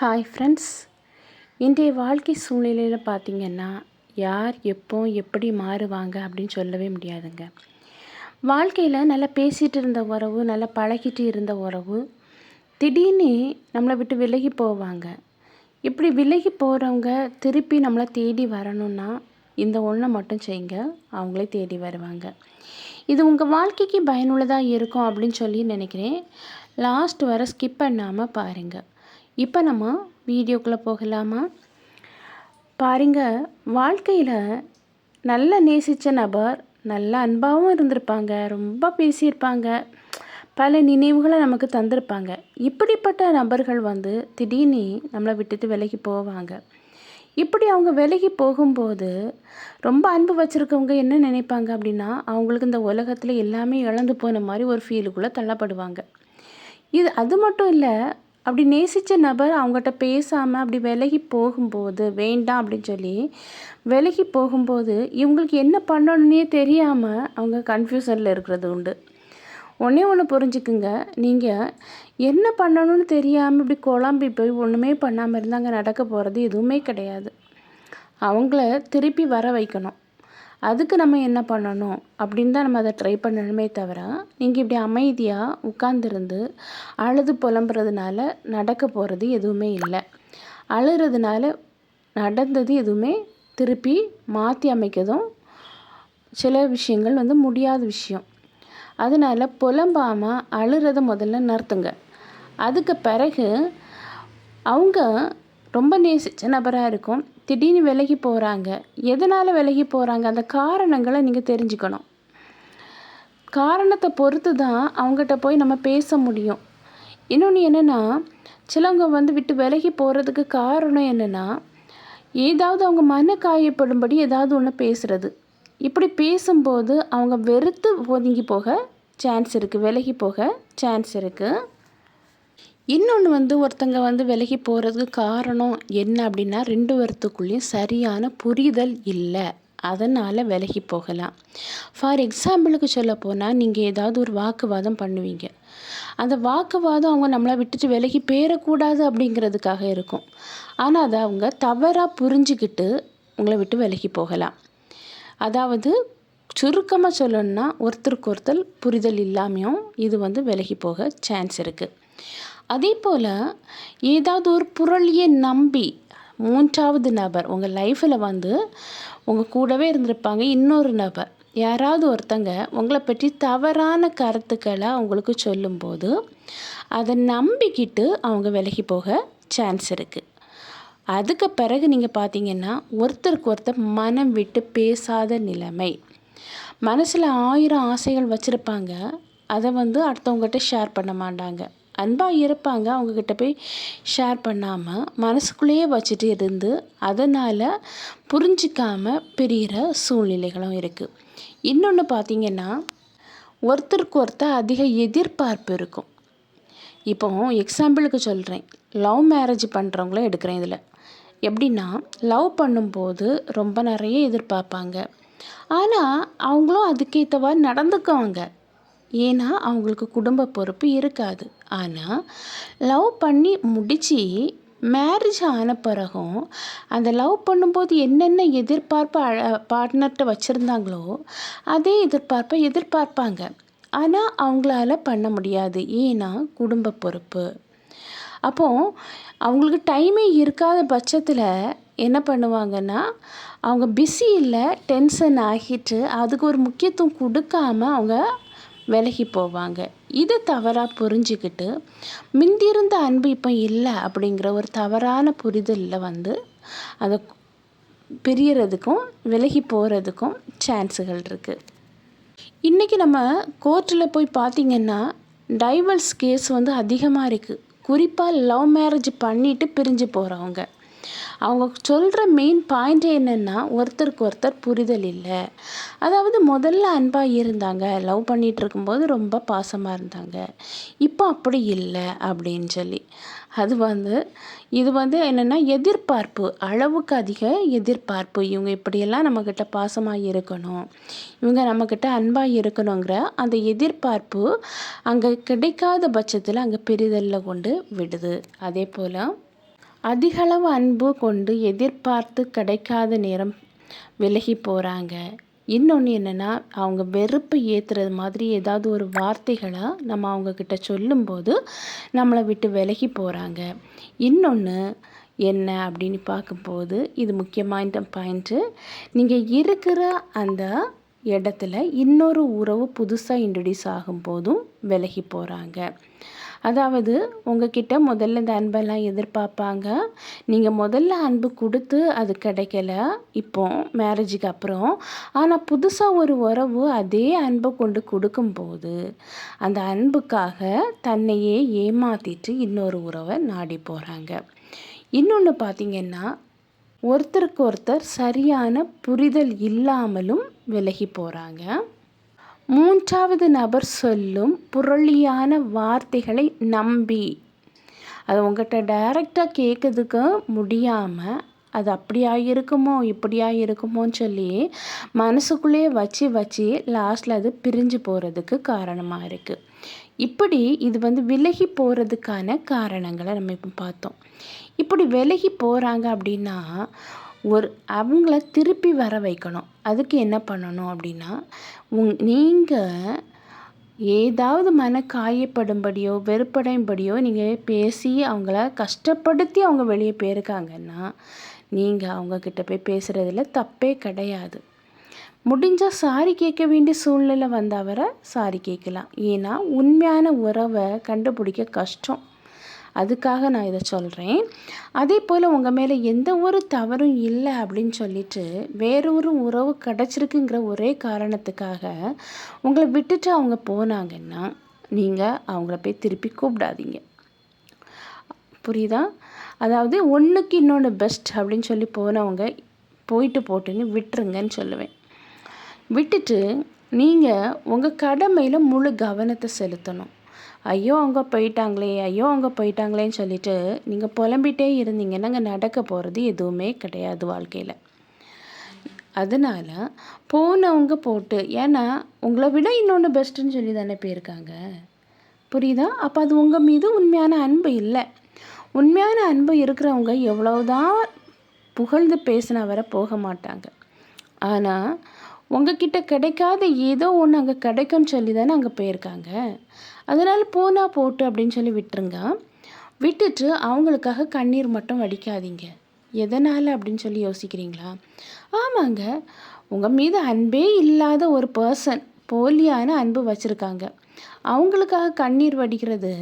Hi friends இன்றைய வாழ்க்கை சூழ்நிலையில் பார்த்திங்கன்னா யார் எப்போ எப்படி மாறுவாங்க அப்படின்னு சொல்லவே முடியாதுங்க. வாழ்க்கையில் நல்லா பேசிகிட்டு இருந்த உறவு நல்லா பழகிட்டு இருந்த உறவு திடீர்னு நம்மளை விட்டு விலகி போவாங்க. இப்படி விலகி போகிறவங்க திருப்பி நம்மளை தேடி வரணும்னா இந்த ஒன்றை மட்டும் செய்யுங்க. அவங்களே தேடி வருவாங்க. இது உங்கள் வாழ்க்கைக்கு பயனுள்ளதாக இருக்கும் அப்படின்னு சொல்லி நினைக்கிறேன். லாஸ்ட் வர ஸ்கிப் பண்ணாமல் பாருங்கள் இப்போ நம்ம வீடியோக்குள்ளே போகலாமா? பாருங்க வாழ்க்கையில் நல்ல நேசித்த நபர் நல்ல அன்பாகவும் இருந்திருப்பாங்க ரொம்ப பேசியிருப்பாங்க பல நினைவுகளை நமக்கு தந்திருப்பாங்க. இப்படிப்பட்ட நபர்கள் வந்து திடீர்னு நம்மளை விட்டுட்டு விலகி போவாங்க. இப்படி அவங்க விலகி போகும்போது ரொம்ப அன்பு வச்சுருக்கவங்க என்ன நினைப்பாங்க அப்படின்னா அவங்களுக்கு இந்த உலகத்தில் எல்லாமே இழந்து போன மாதிரி ஒரு ஃபீலுக்குள்ளே தள்ளப்படுவாங்க. இது அது மட்டும் இல்லை அப்படி நேசித்த நபர் அவங்ககிட்ட பேசாமல் அப்படி விலகி போகும்போது வேண்டாம் அப்படின்னு சொல்லி விலகி போகும்போது இவங்களுக்கு என்ன பண்ணணுன்னே தெரியாமல் அவங்க கன்ஃபியூசனில் இருக்கிறது உண்டு. ஒன்றே ஒன்று புரிஞ்சுக்குங்க. நீங்கள் என்ன பண்ணணும்னு தெரியாமல் இப்படி குழம்பி போய் ஒன்றுமே பண்ணாமல் இருந்தாங்க நடக்க போகிறது எதுவுமே கிடையாது. அவங்கள திருப்பி வர வைக்கணும். அதுக்கு நம்ம என்ன பண்ணணும் அப்படின்னு தான் நம்ம அதை ட்ரை பண்ணணுமே தவிர நீங்கள் இப்படி அமைதியாக உட்காந்துருந்து அழுது புலம்புறதுனால நடக்க போகிறது எதுவுமே இல்லை. அழுகிறதுனால நடந்தது எதுவுமே திருப்பி மாற்றி அமைக்கிறதும் சில விஷயங்கள் வந்து முடியாத விஷயம். அதனால் புலம்பாமல் அழுகிறத முதல்ல நிறுத்துங்க. அதுக்கு பிறகு அவங்க ரொம்ப நேசித்த நபராக இருக்கும். திடீர்னு விலகி போகிறாங்க எதனால் விலகி போகிறாங்க அந்த காரணங்களை நீங்கள் தெரிஞ்சுக்கணும். காரணத்தை பொறுத்து தான் அவங்ககிட்ட போய் நம்ம பேச முடியும். இன்னொன்று என்னென்னா சிலவங்க வந்து விட்டு விலகி போகிறதுக்கு காரணம் என்னென்னா ஏதாவது அவங்க மன காயப்படும்படி ஏதாவது ஒன்று பேசுகிறது இப்படி பேசும்போது அவங்க வெறுத்து ஒதுங்கி போக சான்ஸ் இருக்குது விலகி போக சான்ஸ் இருக்குது இன்னொன்று வந்து ஒருத்தங்க வந்து விலகி போகிறதுக்கு காரணம் என்ன அப்படின்னா ரெண்டு வருத்துக்குள்ளேயும் சரியான புரிதல் இல்லை. அதனால் விலகி போகலாம். ஃபார் எக்ஸாம்பிளுக்கு சொல்ல போனால் நீங்கள் ஏதாவது ஒரு வாக்குவாதம் பண்ணுவீங்க. அந்த வாக்குவாதம் அவங்க நம்மளை விட்டுட்டு விலகி போயிடக்கூடாது அப்படிங்கிறதுக்காக இருக்கும். ஆனால் அதை அவங்க தவறாக புரிஞ்சுக்கிட்டு உங்களை விட்டு விலகி போகலாம். அதாவது சுருக்கமாக சொல்லணுன்னா ஒருத்தருக்கு ஒருத்தர் புரிதல் இல்லாமையும் இது வந்து விலகி போக சான்ஸ் இருக்குது அதே போல் ஏதாவது ஒரு புரளியை நம்பி மூன்றாவது நபர் உங்கள் லைஃப்பில் வந்து உங்கள் கூடவே இருந்திருப்பாங்க. இன்னொரு நபர் யாராவது ஒருத்தங்க உங்களை பற்றி தவறான கருத்துக்களை அவங்களுக்கு சொல்லும்போது அதை நம்பிக்கிட்டு அவங்க விலகி போக சான்ஸ் இருக்குது அதுக்கு பிறகு நீங்கள் பார்த்தீங்கன்னா ஒருத்தருக்கு ஒருத்தர் மனம் விட்டு பேசாத நிலைமை. மனசில் ஆயிரம் ஆசைகள் வச்சுருப்பாங்க. அதை வந்து அடுத்தவங்ககிட்ட ஷேர் பண்ண மாட்டாங்க. அன்பாக இருப்பாங்க. அவங்கக்கிட்ட போய் ஷேர் பண்ணாமல் மனசுக்குள்ளேயே வச்சுட்டு இருந்து அதனால் புரிஞ்சிக்காமல் பிரிகிற சூழ்நிலைகளும் இருக்குது இன்னொன்று பார்த்திங்கன்னா ஒருத்தருக்கு ஒருத்தர் அதிக எதிர்பார்ப்பு இருக்கும். இப்போ எக்ஸாம்பிளுக்கு சொல்கிறேன் லவ் மேரேஜ் பண்ணுறவங்களும் எடுக்கிறேன் இதில். எப்படின்னா லவ் பண்ணும்போது ரொம்ப நிறைய எதிர்பார்ப்பாங்க. ஆனால் அவங்களும் அதுக்கேற்றவாறு நடந்துக்குவாங்க. ஏன்னா அவங்களுக்கு குடும்ப பொறுப்பு இருக்காது. ஆனால் லவ் பண்ணி முடித்து மேரேஜ் ஆன பிறகும் அந்த லவ் பண்ணும்போது என்னென்ன எதிர்பார்ப்பு பார்ட்னர்கிட்ட வச்சுருந்தாங்களோ அதே எதிர்பார்ப்பை எதிர்பார்ப்பாங்க. ஆனால் அவங்களால பண்ண முடியாது. ஏன்னா குடும்ப பொறுப்பு. அப்போது அவங்களுக்கு டைமே இருக்காத பட்சத்தில் என்ன பண்ணுவாங்கன்னா அவங்க பிஸி இல்லை டென்ஷன் ஆகிட்டு அதுக்கு ஒரு முக்கியத்துவம் கொடுக்காம அவங்க விலகி போவாங்க. இதை தவறாக புரிஞ்சுக்கிட்டு மிந்திருந்த அன்பு இப்போ இல்லை அப்படிங்கிற ஒரு தவறான புரிதலில் வந்து அதை பிரியறதுக்கும் விலகி போகிறதுக்கும் சான்ஸுகள் இருக்குது இன்றைக்கி நம்ம கோர்ட்டில் போய் பார்த்திங்கன்னா டைவர்ஸ் கேஸ் வந்து அதிகமாக இருக்குது குறிப்பாக லவ் மேரேஜ் பண்ணிவிட்டு பிரிஞ்சு போகிறவங்க அவங்க சொல்கிற மெயின் பாயிண்ட் என்னென்னா ஒருத்தருக்கு ஒருத்தர் புரிதல் இல்லை. அதாவது முதல்ல அன்பாக இருந்தாங்க லவ் பண்ணிகிட்டு இருக்கும்போது ரொம்ப பாசமாக இருந்தாங்க. இப்போ அப்படி இல்லை அப்படின்னு சொல்லி. அது வந்து இது வந்து என்னென்னா எதிர்பார்ப்பு அளவுக்கு அதிக எதிர்பார்ப்பு. இவங்க இப்படியெல்லாம் நம்மக்கிட்ட பாசமாக இருக்கணும். இவங்க நம்மக்கிட்ட அன்பாக இருக்கணுங்கிற அந்த எதிர்பார்ப்பு அங்கே கிடைக்காத பட்சத்தில் அங்கே பெரிதலில் கொண்டு விடுது. அதே போல் அதிகளவு அன்பு கொண்டு எதிர்பார்த்து கிடைக்காத நேரம் விலகி போகிறாங்க இன்னொன்று என்னென்னா அவங்க வெறுப்பை ஏற்றுறது மாதிரி ஏதாவது ஒரு வார்த்தைகளை நம்ம அவங்கக்கிட்ட சொல்லும்போது நம்மளை விட்டு விலகி போகிறாங்க இன்னொன்று என்ன அப்படின்னு பார்க்கும்போது இது முக்கியமான பாயிண்ட்டு நீங்கள் இருக்கிற அந்த இடத்துல இன்னொரு உறவு புதுசாக இன்ட்ரடியூஸ் ஆகும்போதும் விலகி போகிறாங்க அதாவது உங்ககிட்ட முதல்ல இந்த அன்பெல்லாம் எதிர்பார்ப்பாங்க. நீங்கள் முதல்ல அன்பு கொடுத்து அது கிடைக்கல. இப்போ மேரேஜுக்கு அப்புறம். ஆனால் புதுசாக ஒரு உறவு அதே அன்பை கொண்டு கொடுக்கும்போது அந்த அன்புக்காக தன்னையே ஏமாற்றிட்டு இன்னொரு உறவை நாடி போகிறாங்க இன்னொன்று பார்த்திங்கன்னா ஒருத்தருக்கு ஒருத்தர் சரியான புரிதல் இல்லாமலும் விலகி போகிறாங்க மூன்றாவது நபர் சொல்லும் புரளியான வார்த்தைகளை நம்பி. அது உங்கள்கிட்ட டைரெக்டாக கேட்குறதுக்கு முடியாமல் அது அப்படியா இருக்குமோ இப்படியா இருக்குமோன்னு சொல்லி மனசுக்குள்ளேயே வச்சு வச்சு லாஸ்ட்டில் அது பிரிஞ்சு போகிறதுக்கு காரணமாக இருக்குது இப்படி இது வந்து விலகி போகிறதுக்கான காரணங்களை நம்ம இப்போ பார்த்தோம். இப்படி விலகி போகிறாங்க அப்படின்னா ஒரு அவங்கள திருப்பி வர வைக்கணும். அதுக்கு என்ன பண்ணணும் அப்படின்னா உங் நீங்கள் ஏதாவது மன காயப்படும்படியோ வெறுப்படையும்படியோ நீங்கள் பேசி அவங்கள கஷ்டப்படுத்தி அவங்க வெளியே போயிருக்காங்கன்னா நீங்கள் அவங்கக்கிட்ட போய் பேசுகிறதுல தப்பே கிடையாது. முடிஞ்சால் சாரி கேட்க வேண்டிய சூழ்நிலை வந்தவரை சாரி கேட்கலாம். ஏன்னா உண்மையான உறவை கண்டுபிடிக்க கஷ்டம். அதுக்காக நான் இதை சொல்கிறேன் அதே போல் உங்கள் மேலே எந்த ஒரு தவறும் இல்லை அப்படின்னு சொல்லிட்டு வேறொரு உறவு கிடச்சிருக்குங்கிற ஒரே காரணத்துக்காக உங்களை விட்டுட்டு அவங்க போனாங்கன்னா நீங்கள் அவங்கள போய் திருப்பி கூப்பிடாதீங்க. புரியுதா? அதாவது ஒன்றுக்கு இன்னொன்று பெஸ்ட் அப்படின்னு சொல்லி போனவங்க போயிட்டு போட்டுன்னு விட்டுருங்கன்னு சொல்லுவேன். விட்டுட்டு நீங்கள் உங்கள் கடமையில் முழு கவனத்தை செலுத்தணும். ஐயோ அவங்க போயிட்டாங்களே ஐயோ அவங்க போயிட்டாங்களேன்னு சொல்லிட்டு நீங்கள் புலம்பிட்டே இருந்தீங்கன்னா அங்கே நடக்க போகிறது எதுவுமே கிடையாது வாழ்க்கையில். அதனால் போனவங்க போட்டு ஏன்னா உங்களை விட இன்னொன்று பெஸ்ட்டுன்னு சொல்லி தானே போயிருக்காங்க. புரியுதா? அப்போ அது உங்கள் மீது உண்மையான அன்பு இல்லை. உண்மையான அன்பு இருக்கிறவங்க எவ்வளவுதான் புகழ்ந்து பேசினா வர போக மாட்டாங்க. ஆனால் உங்ககிட்ட கிடைக்காத ஏதோ ஒன்று அங்கே கிடைக்கும்னு சொல்லி தானே அங்கே போயிருக்காங்க. அதனால் போனால் போட்டு அப்படின்னு சொல்லி விட்டுருங்க. விட்டுட்டு அவங்களுக்காக கண்ணீர் மட்டும் வடிக்காதீங்க. எதனால் அப்படின்னு சொல்லி யோசிக்கிறீங்களா? ஆமாங்க. உங்கள் மீது அன்பே இல்லாத ஒரு பர்சன் போலியான அன்பு வச்சுருக்காங்க. அவங்களுக்காக கண்ணீர் வடிக்கிறது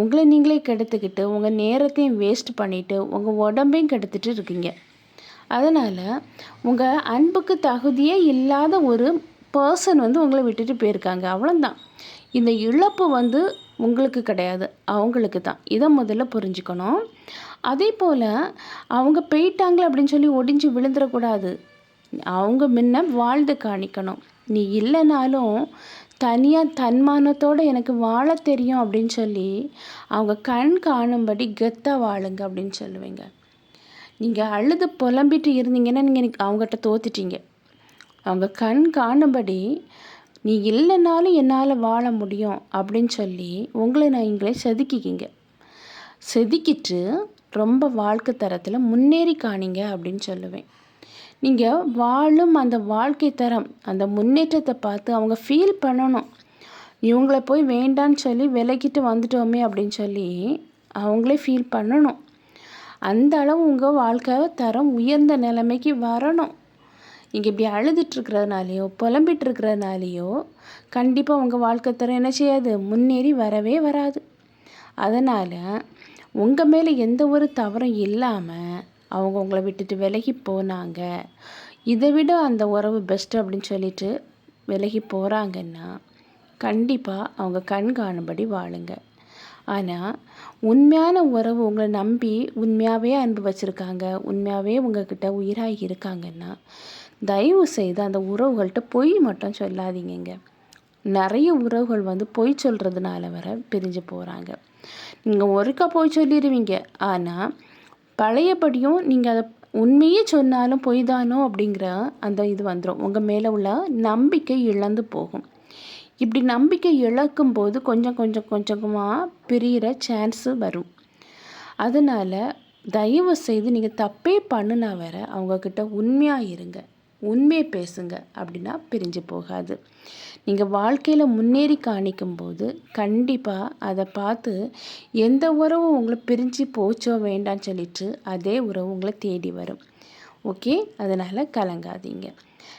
உங்களை நீங்களே கெடுத்துக்கிட்டு உங்கள் நேரத்தையும் வேஸ்ட் பண்ணிவிட்டு உங்கள் உடம்பையும் கெடுத்துட்டு இருக்கீங்க. அதனால் உங்கள் அன்புக்கு தகுதியே இல்லாத ஒரு பர்சன் வந்து உங்களை விட்டுட்டு போயிருக்காங்க. அவ்வளோதான் இந்த இழப்பு வந்து உங்களுக்கு கிடையாது அவங்களுக்கு தான். இதை முதல்ல புரிஞ்சுக்கணும். அதே போல் அவங்க போயிட்டாங்களே அப்படின்னு சொல்லி ஒடிஞ்சு விழுந்துடக்கூடாது. அவங்க முன்ன வாழ்ந்து காணிக்கணும். நீ இல்லைனாலும் தனியாக தன்மானத்தோடு எனக்கு வாழ தெரியும் அப்படின்னு சொல்லி அவங்க கண் காணும்படி கெத்தாக வாழுங்க அப்படின்னு சொல்லுவீங்க. நீங்கள் அழுது புலம்பிட்டு இருந்தீங்கன்னா நீங்கள் அவங்ககிட்ட தோத்துட்டீங்க. அவங்க கண் காணும்படி நீ இல்லைனாலும் என்னால் வாழ முடியும் அப்படின்னு சொல்லி உங்களை நான் இங்களே செதுக்கிக்கிங்க. செதுக்கிட்டு ரொம்ப வாழ்க்கை தரத்தில் முன்னேறி காணிங்க அப்படின்னு சொல்லுவேன். நீங்கள் வாழும் அந்த வாழ்க்கை தரம் அந்த முன்னேற்றத்தை பார்த்து அவங்க ஃபீல் பண்ணணும். இவங்கள போய் வேண்டான்னு சொல்லி விலகிட்டு வந்துட்டோமே அப்படின்னு சொல்லி அவங்களே ஃபீல் பண்ணணும். அந்த அளவு உங்கள் வாழ்க்கை தரம் உயர்ந்த நிலைமைக்கு வரணும். நீங்கள் இப்படி அழுதுட்டுருக்கிறதுனாலையோ புலம்பிட்டுருக்கிறதுனாலையோ கண்டிப்பாக உங்கள் வாழ்க்கை தரம் என்ன செய்யாது? முன்னேறி வரவே வராது. அதனால் உங்கள் மேலே எந்த ஒரு தவறும் இல்லாமல் அவங்க உங்களை விட்டுட்டு விலகி போனாங்க. இதை விட அந்த உறவு பெஸ்ட்டு அப்படின்னு சொல்லிட்டு விலகி போகிறாங்கன்னா கண்டிப்பாக அவங்க கண் காணும்படி வாழுங்க. ஆனால் உண்மையான உறவு உங்களை நம்பி உண்மையாகவே அன்பு வச்சுருக்காங்க உண்மையாகவே உங்கள்கிட்ட உயிராக இருக்காங்கன்னா தயவு செய்து அந்த உறவுகள்கிட்ட பொய் மட்டும் சொல்லாதீங்க நிறைய உறவுகள் வந்து பொய் சொல்கிறதுனால வர பிரிஞ்சு போகிறாங்க நீங்கள் ஒருக்கா பொய் சொல்லிடுவீங்க ஆனால் பழையபடியும் நீங்கள் அதை உண்மையே சொன்னாலும் பொய் தானோ அப்படிங்கிற அந்த இது வந்துடும் உங்கள் மேலே உள்ள நம்பிக்கை இழந்து போகும். இப்படி நம்பிக்கை இழக்கும் போது கொஞ்சம் கொஞ்சம் கொஞ்சமாக பிரிகிற சான்ஸு வரும். அதனால் தயவு செய்து நீங்கள் தப்பே பண்ணுனா வர அவங்கக்கிட்ட உண்மையாக இருங்க. உண்மையை பேசுங்க அப்படின்னா பிரிஞ்சு போகாது. நீங்கள் வாழ்க்கையில் முன்னேறி காணிக்கும்போது கண்டிப்பாக அதை பார்த்து எந்த உறவும் உங்களை பிரிஞ்சு போச்சோ வேண்டான்னு சொல்லிட்டு அதே உறவு உங்களை தேடி வரும். ஓகே? அதனால் கலங்காதீங்க.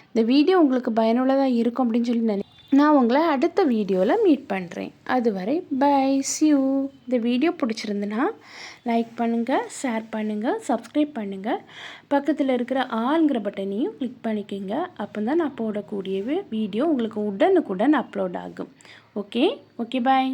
இந்த வீடியோ உங்களுக்கு பயனுள்ளதாக இருக்கும் அப்படின்னு சொல்லி நினை நான் உங்களை அடுத்த வீடியோவில் மீட் பண்ணுறேன் அதுவரை பை சியூ இந்த வீடியோ பிடிச்சிருந்துன்னா லைக் பண்ணுங்கள் ஷேர் பண்ணுங்கள் சப்ஸ்கிரைப் பண்ணுங்கள் பக்கத்தில் இருக்கிற ஆளுங்கிற பட்டனையும் கிளிக் பண்ணிக்கோங்க. அப்போ தான் நான் போடக்கூடிய வீடியோ உங்களுக்கு உடனுக்குடன் அப்லோட் ஆகும். Okay okay bye